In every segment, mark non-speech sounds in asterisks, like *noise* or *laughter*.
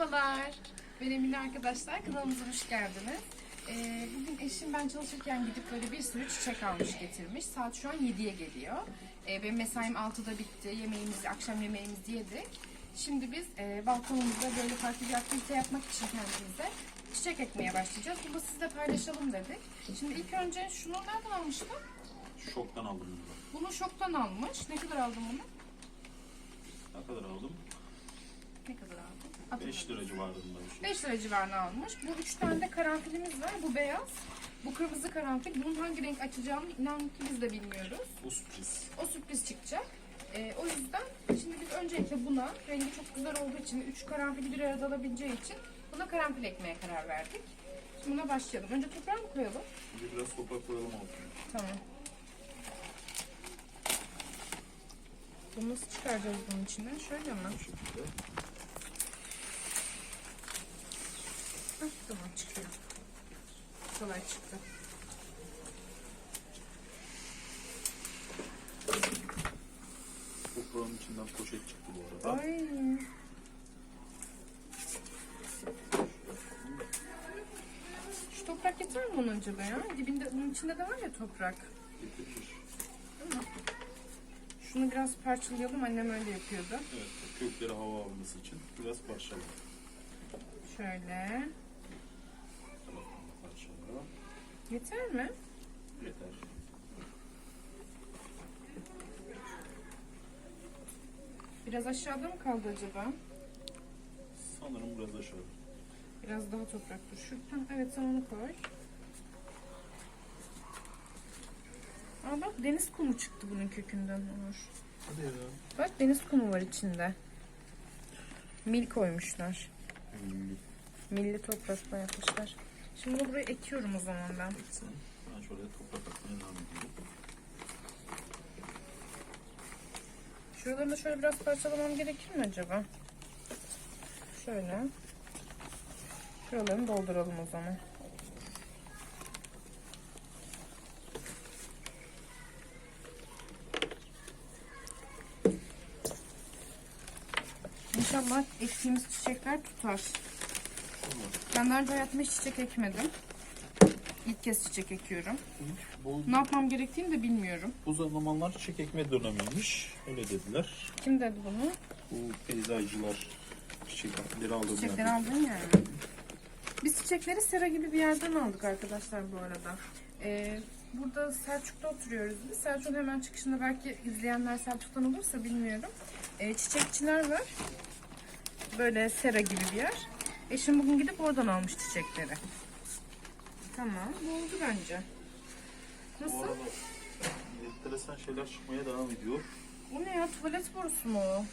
Merhabalar. Ben Emine arkadaşlar. Kanalımıza hoş geldiniz. Ee, bugün eşim ben çalışırken gidip böyle bir sürü çiçek almış getirmiş. Saat şu an 7'ye geliyor. Ee, benim mesaim 6'da bitti. Yemeğimizi, akşam yemeğimizi yedik. Şimdi biz e, balkonumuzda böyle farklı bir aktivite yapmak için kendimize çiçek ekmeye başlayacağız. Bunu sizle paylaşalım dedik. Şimdi ilk önce şunu nereden almıştın? Şoktan aldım bunu. Bunu şoktan almış. Ne kadar aldın bunu? Ne kadar aldım? Ne kadar? 5 Hatırlamıyorum. lira civarında bir şey. 5 lira civarına almış. Bu üç tane de karanfilimiz var. Bu beyaz. Bu kırmızı karanfil. Bunun hangi renk açacağını inan ki biz de bilmiyoruz. Bu sürpriz. O sürpriz çıkacak. Ee, o yüzden şimdi biz öncelikle buna rengi çok güzel olduğu için üç karanfili bir arada alabileceği için buna karanfil ekmeye karar verdik. Şimdi buna başlayalım. Önce toprağı mı koyalım? Bir biraz toprak koyalım altına. Tamam. Bunu nasıl çıkaracağız bunun içinden? Şöyle mi? Bu şekilde. Tamam çıkıyor. Kolay çıktı. Toprağın içinden poşet çıktı bu arada. Ay. Şu toprak yeter mi onun acaba ya? Dibinde, bunun içinde de var ya toprak. Getirir. Şunu biraz parçalayalım. Annem öyle yapıyordu. Evet, kökleri hava alması için biraz parçala. Şöyle. Yeter mi? Yeter. Biraz aşağıda mı kaldı acaba? Sanırım biraz aşağı. Biraz daha toprak dur. Şuradan, evet sen onu koy. Aa bak deniz kumu çıktı bunun kökünden Onur. Hadi ya. Bak deniz kumu var içinde. Mil koymuşlar. Milli toprakla yapmışlar. Şimdi buraya ekiyorum o zaman ben. Ben şöyle toprak atmaya devam edeyim. Şuralarını şöyle biraz parçalamam gerekir mi acaba? Şöyle. Şuralarını dolduralım o zaman. İnşallah ektiğimiz çiçekler tutar. Ben daha önce hayatımda hiç çiçek ekmedim. İlk kez çiçek ekiyorum. Bu, Ne yapmam gerektiğini de bilmiyorum. bu zamanlar çiçek ekme dönemiymiş. Öyle dediler. Kim dedi bunu? Bu peyzajcılar çiçekleri aldığım Çiçekleri yerde. aldın yani. Biz çiçekleri Sera gibi bir yerden aldık arkadaşlar bu arada. Ee, burada Selçuk'ta oturuyoruz biz. Selçuk'un hemen çıkışında belki izleyenler Selçuk'tan olursa bilmiyorum. Ee, çiçekçiler var. Böyle Sera gibi bir yer. Eşim bugün gidip oradan almış çiçekleri. Tamam. Bu oldu bence. Bu Nasıl? arada enteresan şeyler çıkmaya devam ediyor. Bu ne ya? Tuvalet borusu mu o?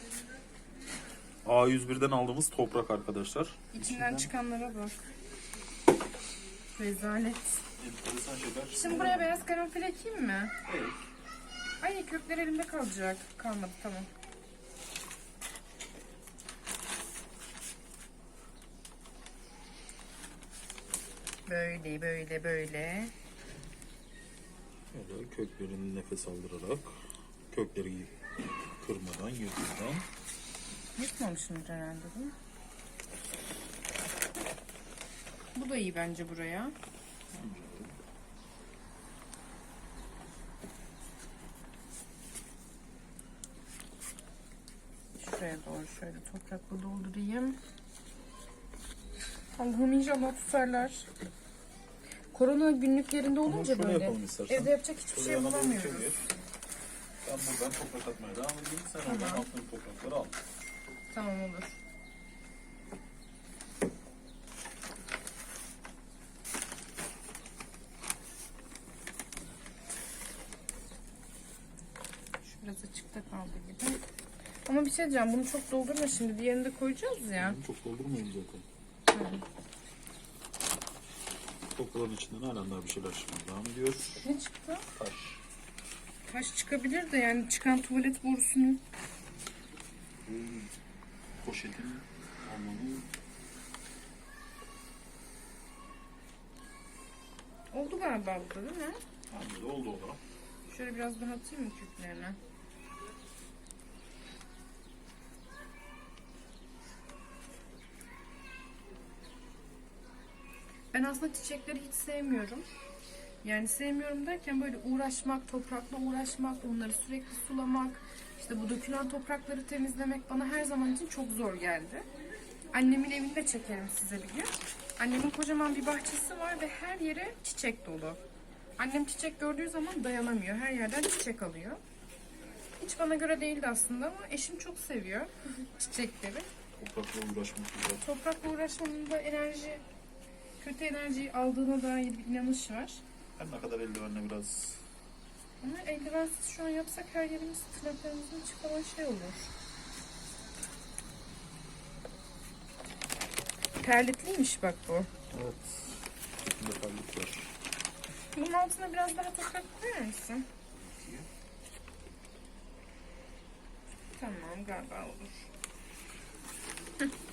A101'den aldığımız toprak arkadaşlar. İçinden çıkanlara bak. Rezalet. Enteresan şeyler. Şimdi buraya beyaz karanfil ekeyim mi? Evet. Ay kökler elimde kalacak. Kalmadı tamam. Böyle böyle böyle. Böyle köklerini nefes aldırarak kökleri kırmadan, yırtmadan Yutmamışımdır herhalde değil mi? Bu da iyi bence buraya. Şuraya doğru şöyle toprakla doldurayım. Allah'ım inşallah tutarlar. Korona günlüklerinde olunca şöyle böyle yapalım istersen. evde yapacak hiçbir şey doğru bulamıyoruz. çevir. Ben buradan toprak atmaya devam edeyim. Sen oradan Tamam. altın toprakları al. Tamam olur. Şu biraz açıkta kaldı gibi. Ama bir şey diyeceğim. Bunu çok doldurma şimdi. Diğerini de koyacağız ya. Bunu çok doldurmayın zaten. Toprağın içinden halen daha bir şeyler çıkmaya devam ediyor. Ne çıktı? Taş. Taş çıkabilir de yani çıkan tuvalet borusunun. Bu poşetin olmanı Oldu galiba bu da değil mi? De oldu o da. Şöyle biraz daha atayım mı köklerine? Ben aslında çiçekleri hiç sevmiyorum. Yani sevmiyorum derken böyle uğraşmak, toprakla uğraşmak, onları sürekli sulamak, işte bu dökülen toprakları temizlemek bana her zaman için çok zor geldi. Annemin evini de çekerim size bir gün. Annemin kocaman bir bahçesi var ve her yere çiçek dolu. Annem çiçek gördüğü zaman dayanamıyor. Her yerden çiçek alıyor. Hiç bana göre değildi aslında ama eşim çok seviyor çiçekleri. Toprakla uğraşmak güzel. Toprakla uğraşmanın da enerji, kötü enerjiyi aldığına dair bir inanış var. Her ne kadar eldivenle biraz Ama eldivensiz şu an yapsak her yerimiz tırnaklarımızın çıkan şey olur. Perlitliymiş bak bu. evet. Şeklinde kaldık var. Bunun altına biraz daha toprak koyar mısın? Tamam galiba olur. *laughs*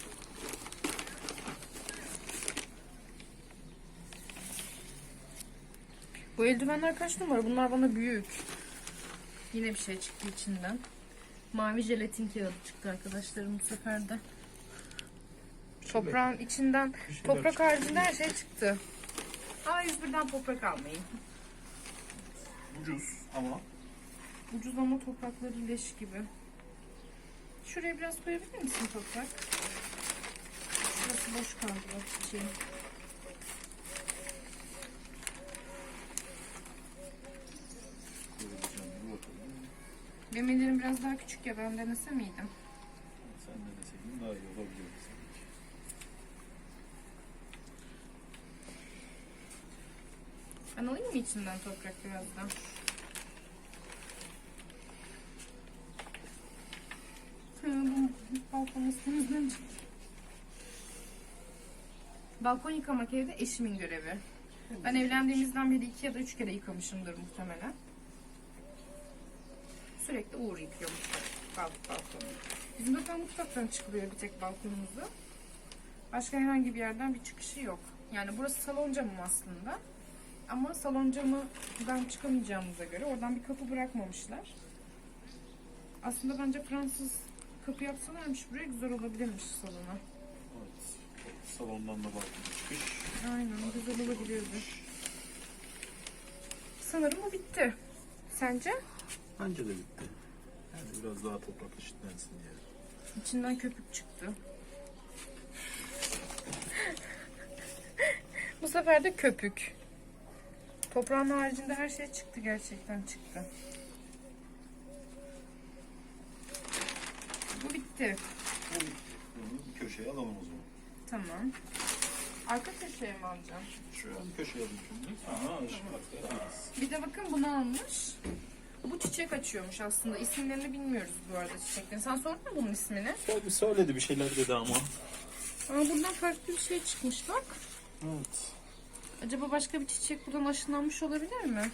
Bu eldivenler kaç numara? Bunlar bana büyük. Yine bir şey çıktı içinden. Mavi jelatin kağıdı çıktı arkadaşlarım bu sefer de. Toprağın içinden toprak çıktı. haricinde her şey çıktı. Aa 101'den toprak almayın. Ucuz ama Ucuz ama toprakları leş gibi. Şuraya biraz koyabilir misin toprak? Şurası boş kaldı bak. koyabileceğim bir bakalım. Benim ellerim biraz daha küçük ya ben denese miydim? Sen de deseydin daha iyi olabilirdi sanki. Ben alayım mı içinden toprak birazdan? Hı, bu balkonumuz temizlenecek. Balkon yıkamak evde eşimin görevi. Ben evlendiğimizden beri iki ya da üç kere yıkamışımdır muhtemelen. Sürekli Uğur yıkıyormuş bal- balkonu. Bizim zaten mutfaktan çıkılıyor bir tek balkonumuzu. Başka herhangi bir yerden bir çıkışı yok. Yani burası salon camım aslında. Ama salon camından çıkamayacağımıza göre oradan bir kapı bırakmamışlar. Aslında bence Fransız kapı yapsalarmış buraya güzel olabilirmiş salona. Evet. Salondan da balkona çıkış. Aynen güzel olabilirdi. Sanırım bu bitti. Sence? Bence de bitti. Yani biraz daha toprak eşitlensin diye. İçinden köpük çıktı. Bu sefer de köpük. Toprağın haricinde her şey çıktı gerçekten çıktı. Bu bitti. Bunu bir köşeye alalım o zaman. Tamam. Arka köşeye mi alacağım? Şöyle bir köşeye alayım şimdi. Aha. Bir de bakın bunu almış. Bu çiçek açıyormuş aslında. İsimlerini bilmiyoruz bu arada çiçeklerin. Sen sordun mu bunun ismini? Tabii söyledi bir şeyler dedi ama. Aa, buradan farklı bir şey çıkmış bak. Evet. Acaba başka bir çiçek buradan aşılanmış olabilir mi?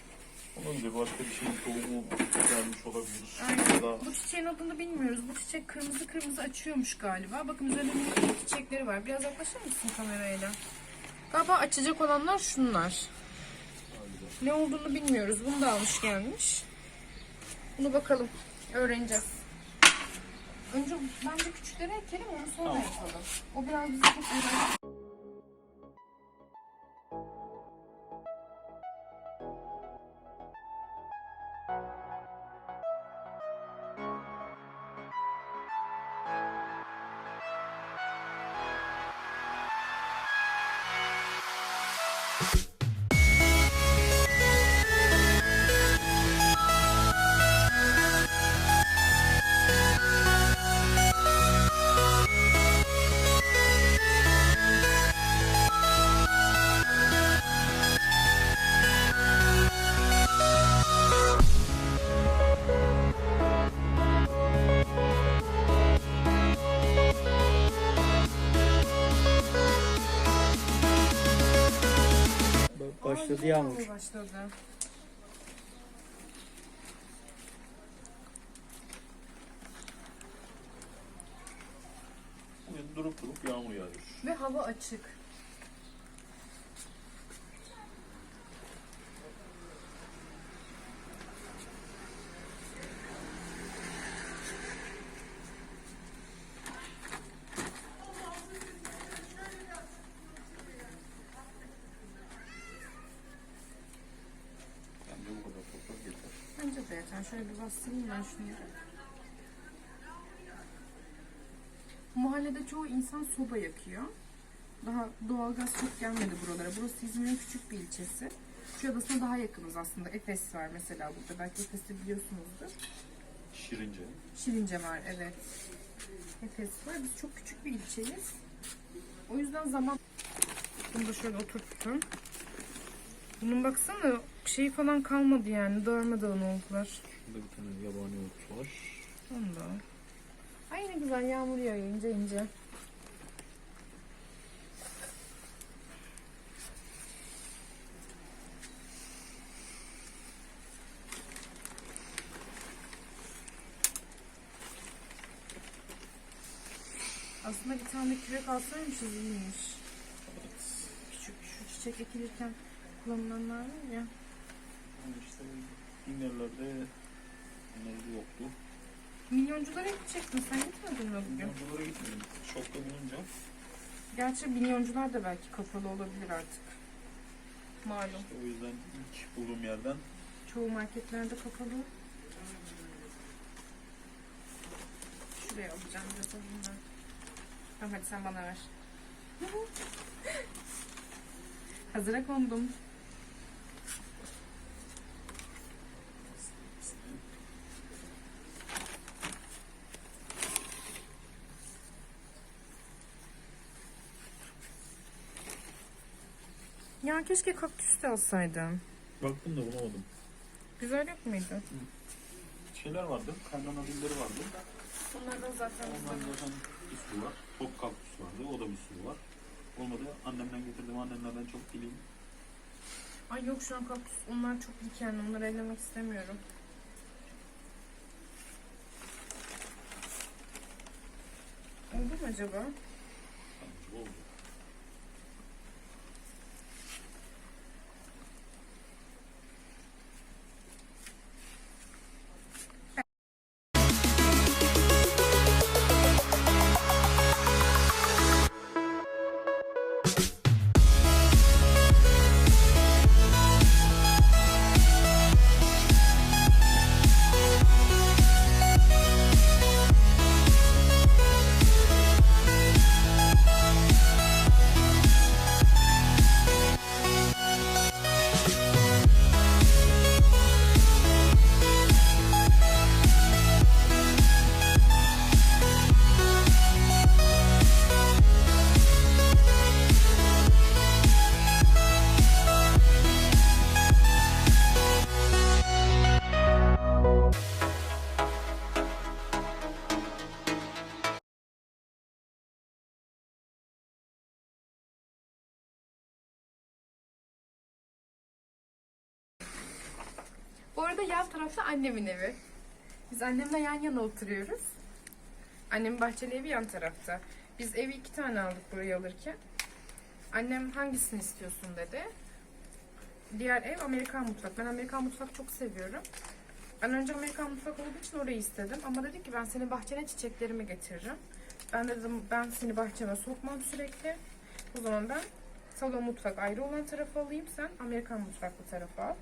Olabilir. Başka bir şeyin tohumu gelmiş olabilir. Aynen. Ya da Bu çiçeğin adını bilmiyoruz. Bu çiçek kırmızı kırmızı açıyormuş galiba. Bakın üzerinde minik çiçekleri var. Biraz yaklaşır mısın kamerayla? Galiba açacak olanlar şunlar. Ne olduğunu bilmiyoruz. Bunu da almış gelmiş. Bunu bakalım. Öğreneceğiz. Önce bence küçükleri ekelim onu sonra Tamam. yapalım. O biraz bizi çok uğraştırır. Başladı yağmur. Başladı. durup durup yağmur yağıyor. Ve hava açık. Bastırayım ben. Bu Mahallede çoğu insan soba yakıyor. Daha doğalgaz çok gelmedi buralara. Burası İzmir'in küçük bir ilçesi. Kuşadası'na daha yakınız aslında. Efes var mesela burada. Belki Efes'i biliyorsunuzdur. Şirince. Şirince var evet. Efes var. Biz çok küçük bir ilçeyiz. O yüzden zaman... Bunu da şöyle oturttum. Bunun baksana şey falan kalmadı yani. Darmadağın oldular. Şurada bir tane yabani ot var. Onu da. Ay ne güzel yağmur yağıyor ince ince. Aslında bir tane kürek alsaymışız iyiymiş. Küçük şu çiçek ekilirken kullanılanlar var ya. Ama işte İngilizlerde onlarda yoktu. Milyonculara gidecektin sen gitmedin mi bugün? Yolculara gitmedim. Şokta bulunca Gerçi milyoncular da belki kapalı olabilir artık. Malum. işte o yüzden ilk bulduğum yerden Çoğu marketlerde kapalı. Şuraya alacağım biraz ben. Tamam hadi sen bana ver. *laughs* Hazıra kondum. Ya keşke kaktüs de alsaydım. baktım da bulamadım. Güzel yok muydu? Şeyler vardı, kaynana dilleri vardı. Onlardan zaten Ondan zaten bir sürü var. Top kaktüs vardı, o da bir sürü var. Olmadı annemden getirdim, annemlerden çok dileyim. Ay yok şu an kaktüs. Onlar çok dikenli. Onları ellemek istemiyorum. Oldu mu acaba? Oldu. Arada yan tarafta annemin evi. Biz annemle yan yana oturuyoruz. Annemin bahçeli evi yan tarafta. Biz evi iki tane aldık burayı alırken. Annem hangisini istiyorsun dedi. Diğer ev Amerikan mutfak. Ben Amerikan mutfak çok seviyorum. Ben önce Amerikan mutfak olduğu için orayı istedim. Ama dedi ki ben senin bahçene çiçeklerimi getiririm. Ben de dedim ben seni bahçeme sokmam sürekli. O zaman ben salon mutfak ayrı olan tarafı alayım. Sen Amerikan mutfaklı tarafı al.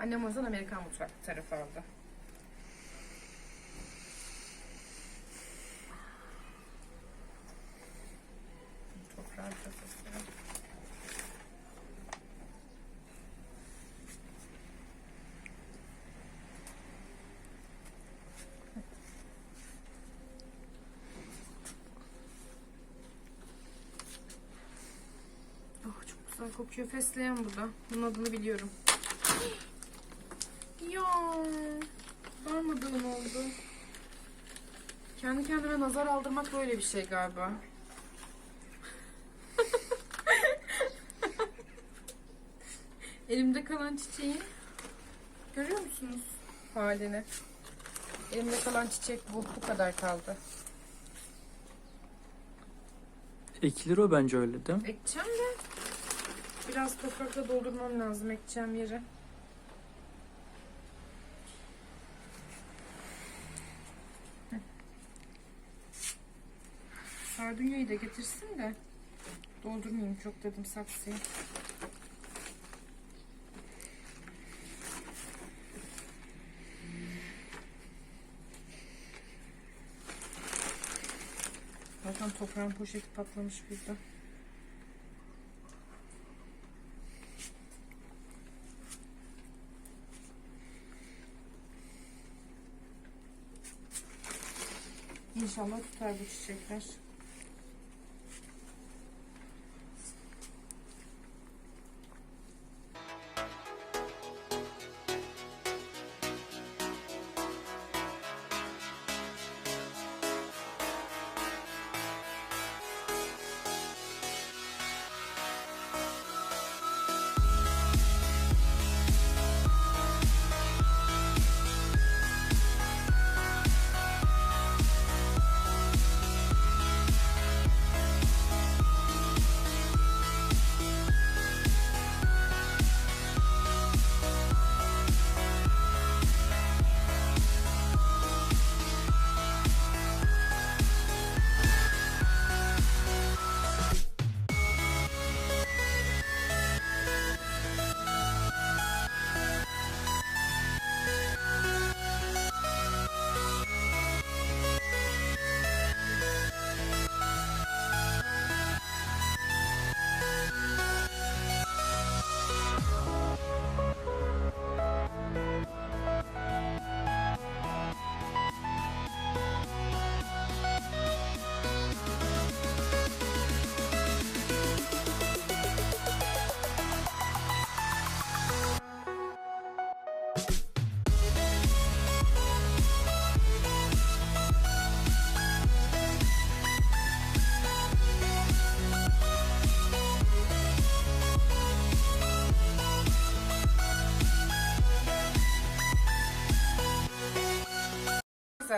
Annem o yüzden Amerikan mutfaklı tarafı aldı. Oh, çok güzel kokuyor. Fesleğen bu da. Bunun adını biliyorum. Ya darmadağın oldu. Kendime nazar aldırmak böyle bir şey galiba. *laughs* Elimde kalan çiçeğin görüyor musunuz halini? Elimde kalan çiçek bu. Bu kadar kaldı. Ekilir o bence öyle değil mi? Ekeceğim de biraz toprakla doldurmam lazım ekeceğim yeri. Bünyayı da getirsin de doldurmayayım çok dedim saksıyı. Zaten toprağın poşeti patlamış burada. İnşallah tutar bu çiçekler.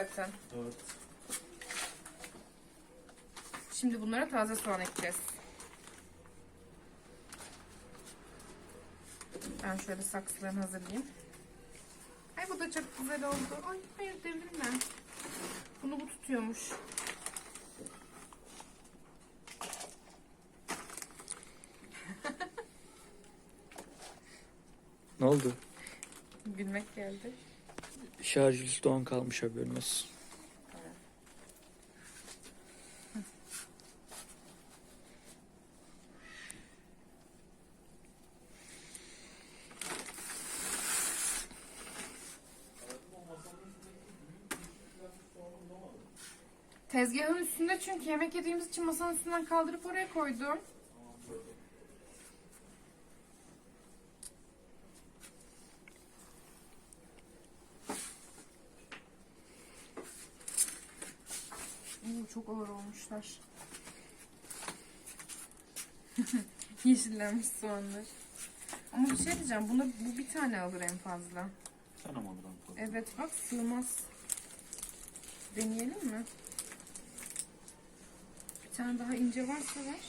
Zaten. Evet. Şimdi bunlara taze soğan ekleyeceğiz. Ben şöyle saksılarını hazırlayayım. Ay bu da çok güzel oldu. Ay hayır devirme. Bunu bu tutuyormuş. Ne oldu? Gülmek geldi. Şarj yüzde on kalmış haberin. Tezgahın üstünde çünkü yemek yediğimiz için masanın üstünden kaldırıp oraya koydum. Ağır olmuşlar. *laughs* Yeşillenmiş soğanlar. Ama bir şey diyeceğim. Buna, bu bir tane alır en fazla. Sen ama buradan koy. Evet bak sığmaz. Deneyelim mi? Bir tane daha ince varsa ver.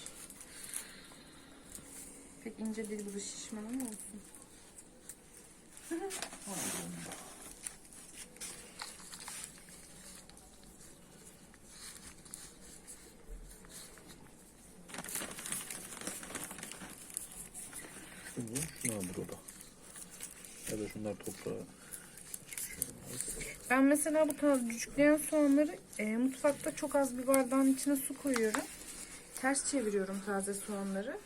Pek ince değil bu da şişman ama olsun. Şu bu, şunu alır o da. Ya da şunlar toprağa. Ben mesela bu tarz cücükleyen soğanları e, mutfakta çok az bir bardağın içine su koyuyorum. Ters çeviriyorum taze soğanları.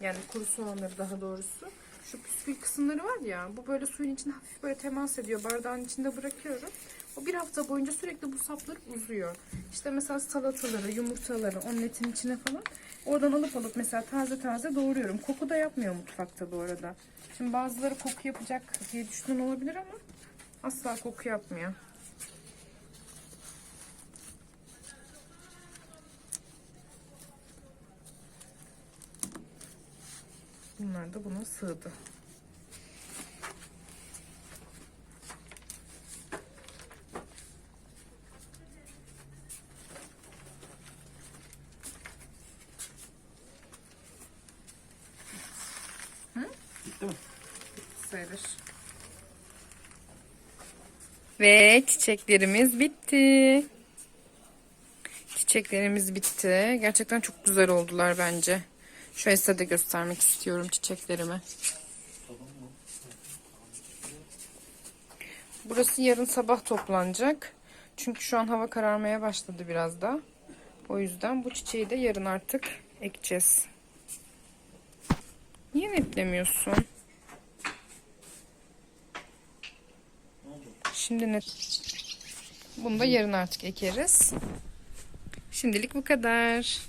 Yani kuru soğanları daha doğrusu. Şu püskül kısımları var ya bu böyle suyun içine hafif böyle temas ediyor. Bardağın içinde bırakıyorum. O bir hafta boyunca sürekli bu sapları uzuyor. İşte mesela salataları, yumurtaları, omletin içine falan. Oradan alıp alıp mesela taze taze doğruyorum. Koku da yapmıyor mutfakta bu arada. Şimdi bazıları koku yapacak diye düşünen olabilir ama asla koku yapmıyor. Bunlar da buna sığdı. Bitti mi? sayılır. Ve çiçeklerimiz bitti. Çiçeklerimiz bitti. Gerçekten çok güzel oldular bence. Şöyle size de göstermek istiyorum çiçeklerimi. Burası yarın sabah toplanacak. Çünkü şu an hava kararmaya başladı biraz da. O yüzden bu çiçeği de yarın artık ekeceğiz. Niye netlemiyorsun? Şimdi net. Bunu da yarın artık ekeriz. Şimdilik bu kadar.